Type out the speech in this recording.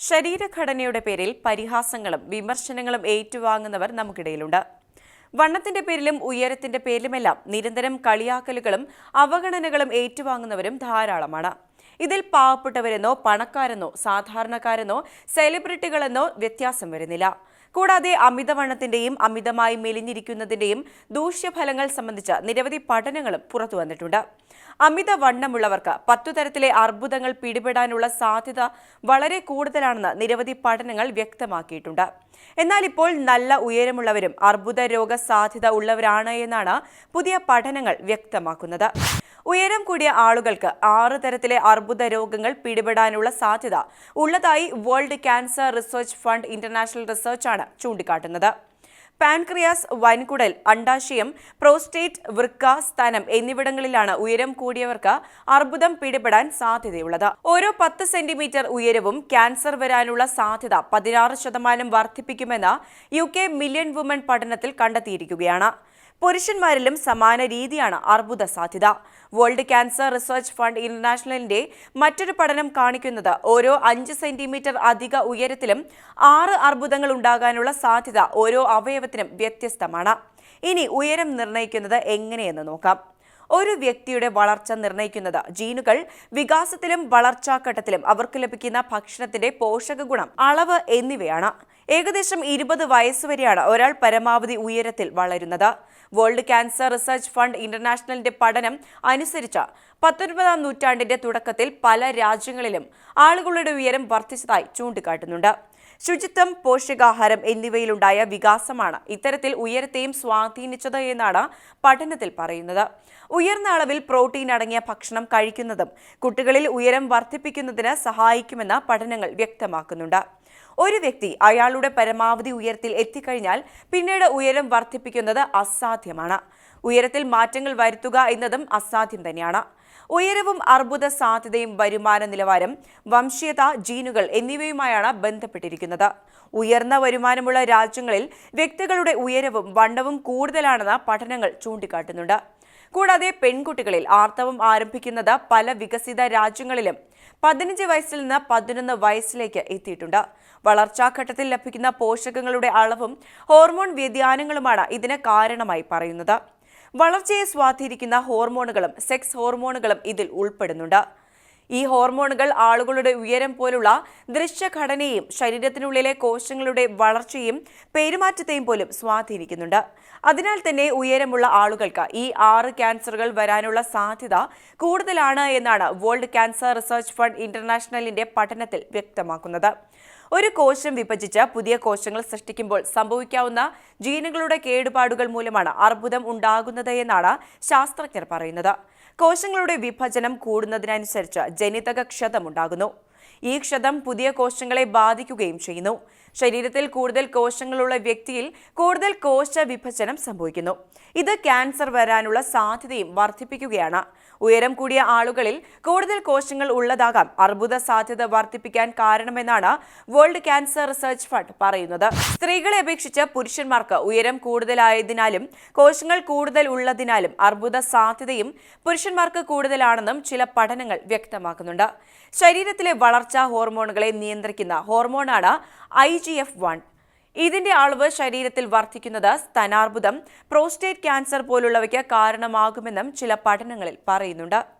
ശരീരഘടനയുടെ പേരിൽ പരിഹാസങ്ങളും വിമർശനങ്ങളും ഏറ്റുവാങ്ങുന്നവർ നമുക്കിടയിലുണ്ട്. വണ്ണത്തിന്റെ പേരിലും ഉയരത്തിന്റെ പേരിലുമെല്ലാം നിരന്തരം കളിയാക്കലുകളും അവഗണനകളും ഏറ്റുവാങ്ങുന്നവരും ധാരാളമാണ്. ഇതിൽ പാവപ്പെട്ടവരെന്നോ പണക്കാരെന്നോ സാധാരണക്കാരെന്നോ സെലിബ്രിറ്റികളെന്നോ വ്യത്യാസം വരുന്നില്ല. കൂടാതെ അമിതവണ്ണത്തിന്റെയും അമിതമായി മെലിഞ്ഞിരിക്കുന്നതിന്റെയും ദൂഷ്യഫലങ്ങൾ സംബന്ധിച്ച നിരവധി പഠനങ്ങളും പുറത്തുവന്നിട്ടുണ്ട് അമിതവണ്ണമുള്ളവർക്ക് പത്തു തരത്തിലെ അർബുദങ്ങൾ പിടിപെടാനുള്ള സാധ്യത വളരെ കൂടുതലാണെന്ന് നിരവധി പഠനങ്ങൾ വ്യക്തമാക്കിയിട്ടുണ്ട്. എന്നാൽ ഇപ്പോൾ നല്ല ഉയരമുള്ളവരും അർബുദ രോഗ സാധ്യത ഉള്ളവരാണ് എന്നാണ് പുതിയ പഠനങ്ങൾ വ്യക്തമാക്കുന്നത്. ഉയരം കൂടിയ ആളുകൾക്ക് ആറ് തരത്തിലെ അർബുദ രോഗങ്ങൾ പിടിപെടാനുള്ള സാധ്യത ഉള്ളതായി World Cancer Research Fund International റിസർച്ചാണ് ചൂണ്ടിക്കാട്ടുന്നത്. പാൻക്രിയാസ് വൻകുടൽ അണ്ടാശയം പ്രോസ്റ്റേറ്റ് വൃക്ക സ്തനം എന്നിവിടങ്ങളിലാണ് ഉയരം കൂടിയവർക്ക് അർബുദം പിടിപെടാൻ സാധ്യതയുള്ളത്. ഓരോ പത്ത് സെന്റിമീറ്റർ ഉയരവും ക്യാൻസർ വരാനുള്ള സാധ്യത പതിനാറ് ശതമാനം വർദ്ധിപ്പിക്കുമെന്ന് യു കെ മില്യൺ വുമൺ പഠനത്തിൽ കണ്ടെത്തിയിരിക്കുകയാണ്. പുരുഷന്മാരിലും സമാന രീതിയാണ് അർബുദ സാധ്യത. വേൾഡ് ക്യാൻസർ റിസർച്ച് ഫണ്ട് ഇന്റർനാഷണലിന്റെ മറ്റൊരു പഠനം കാണിക്കുന്നത് ഓരോ അഞ്ച് സെന്റിമീറ്റർ അധിക ഉയരത്തിലും ആറ് അർബുദങ്ങൾ ഉണ്ടാകാനുള്ള സാധ്യത ഓരോ അവയവത്തിനും വ്യത്യസ്തമാണ്. ഇനി ഉയരം നിർണയിക്കുന്നത് എങ്ങനെയെന്ന് നോക്കാം. ഒരു വ്യക്തിയുടെ വളർച്ച നിർണയിക്കുന്നത് ജീനുകൾ വികാസത്തിലും വളർച്ചാ ഘട്ടത്തിലും അവർക്ക് ലഭിക്കുന്ന ഭക്ഷണത്തിന്റെ പോഷക ഗുണം അളവ് എന്നിവയാണ്. ഏകദേശം ഇരുപത് വയസ്സുവരെയാണ് ഒരാൾ പരമാവധി ഉയരത്തിൽ വളരുന്നത്. വേൾഡ് ക്യാൻസർ റിസർച്ച് ഫണ്ട് ഇന്റർനാഷണലിന്റെ പഠനം അനുസരിച്ച് പത്തൊൻപതാം നൂറ്റാണ്ടിന്റെ തുടക്കത്തിൽ പല രാജ്യങ്ങളിലും ആളുകളുടെ ഉയരം വർദ്ധിച്ചതായി ചൂണ്ടിക്കാട്ടുന്നുണ്ട്. ശുചിത്വം പോഷകാഹാരം എന്നിവയിലുണ്ടായ വികാസമാണ് ഇത്തരത്തിൽ ഉയരത്തെയും സ്വാധീനിച്ചത് എന്നാണ് പഠനത്തിൽ പറയുന്നത്. ഉയർന്ന അളവിൽ പ്രോട്ടീൻ അടങ്ങിയ ഭക്ഷണം കഴിക്കുന്നതും കുട്ടികളിൽ ഉയരം വർദ്ധിപ്പിക്കുന്നതിന് സഹായിക്കുമെന്ന് പഠനങ്ങൾ വ്യക്തമാക്കുന്നുണ്ട്. ഒരു വ്യക്തി അയാളുടെ പരമാവധി ഉയരത്തിൽ എത്തിക്കഴിഞ്ഞാൽ പിന്നീട് ഉയരം വർദ്ധിപ്പിക്കുന്നത് അസാധ്യമാണ്. ഉയരത്തിൽ മാറ്റങ്ങൾ വരുത്തുക എന്നതും അസാധ്യം തന്നെയാണ്. ഉയരവും അർബുദ സാധ്യതയും വരുമാന നിലവാരം വംശീയത ജീനുകൾ എന്നിവയുമായാണ് ബന്ധപ്പെട്ടിരിക്കുന്നത്. ഉയർന്ന വരുമാനമുള്ള രാജ്യങ്ങളിൽ വ്യക്തികളുടെ ഉയരവും വണ്ണവും കൂടുതലാണെന്ന് പഠനങ്ങൾ ചൂണ്ടിക്കാട്ടുന്നുണ്ട്. കൂടാതെ പെൺകുട്ടികളിൽ ആർത്തവം ആരംഭിക്കുന്നത് പല വികസിത രാജ്യങ്ങളിലും പതിനഞ്ച് വയസ്സിൽ നിന്ന് പതിനൊന്ന് വയസ്സിലേക്ക് എത്തിയിട്ടുണ്ട്. വളർച്ചാഘട്ടത്തിൽ ലഭിക്കുന്ന പോഷകങ്ങളുടെ അളവും ഹോർമോൺ വ്യതിയാനങ്ങളുമാണ് ഇതിന് കാരണമായി പറയുന്നത്. വളർച്ചയെ സ്വാധീനിക്കുന്ന ഹോർമോണുകളും സെക്സ് ഹോർമോണുകളും ഇതിൽ ഉൾപ്പെടുന്നുണ്ട്. ഈ ഹോർമോണുകൾ ആളുകളുടെ ഉയരം പോലുള്ള ദൃശ്യഘടനയും ശരീരത്തിനുള്ളിലെ കോശങ്ങളുടെ വളർച്ചയും പെരുമാറ്റത്തെയും പോലും സ്വാധീനിക്കുന്നുണ്ട്. അതിനാൽ തന്നെ ഉയരമുള്ള ആളുകൾക്ക് ഈ ആറ് ക്യാൻസറുകൾ വരാനുള്ള സാധ്യത കൂടുതലാണ് എന്നാണ് വേൾഡ് ക്യാൻസർ റിസർച്ച് ഫണ്ട് ഇന്റർനാഷണലിന്റെ പഠനത്തിൽ വ്യക്തമാക്കുന്നത്. ഒരു കോശം വിഭജിച്ച് പുതിയ കോശങ്ങൾ സൃഷ്ടിക്കുമ്പോൾ സംഭവിക്കാവുന്ന ജീനുകളുടെ കേടുപാടുകൾ മൂലമാണ് അർബുദം ഉണ്ടാകുന്നത് എന്നാണ് ശാസ്ത്രജ്ഞർ പറയുന്നത്. കോശങ്ങളുടെ വിഭജനം കൂടുന്നതിനനുസരിച്ച് ജനിതക ക്ഷതമുണ്ടാകുന്നു ഈ ക്ഷതം പുതിയ കോശങ്ങളെ ബാധിക്കുകയും ചെയ്യുന്നു. ശരീരത്തിൽ കൂടുതൽ കോശങ്ങളുള്ള വ്യക്തിയിൽ കൂടുതൽ കോശ വിഭജനം സംഭവിക്കുന്നു. ഇത് ക്യാൻസർ വരാനുള്ള സാധ്യതയും വർദ്ധിപ്പിക്കുകയാണ്. ഉയരം കൂടിയ ആളുകളിൽ കൂടുതൽ കോശങ്ങൾ ഉള്ളതാകാം. അർബുദ സാധ്യത വർദ്ധിപ്പിക്കാൻ കാരണമെന്നാണ് വേൾഡ് ക്യാൻസർ റിസർച്ച് ഫണ്ട് പറയുന്നത്. സ്ത്രീകളെ അപേക്ഷിച്ച് പുരുഷന്മാർക്ക് ഉയരം കൂടുതലായതിനാലും കോശങ്ങൾ കൂടുതൽ ഉള്ളതിനാലും അർബുദ സാധ്യതയും പുരുഷന്മാർക്ക് കൂടുതലാണെന്നും ചില പഠനങ്ങൾ വ്യക്തമാക്കുന്നുണ്ട്. ശരീരത്തിലെ വളർച്ചാ ഹോർമോണുകളെ നിയന്ത്രിക്കുന്ന ഹോർമോണാണ് ഐ ജി എഫ് വൺ. ഇതിന്റെ അളവ് ശരീരത്തിൽ വർദ്ധിക്കുന്നത് സ്തനാർബുദം പ്രോസ്റ്റേറ്റ് ക്യാൻസർ പോലുള്ളവയ്ക്ക് കാരണമാകുമെന്നും ചില പഠനങ്ങളിൽ പറയുന്നുണ്ട്.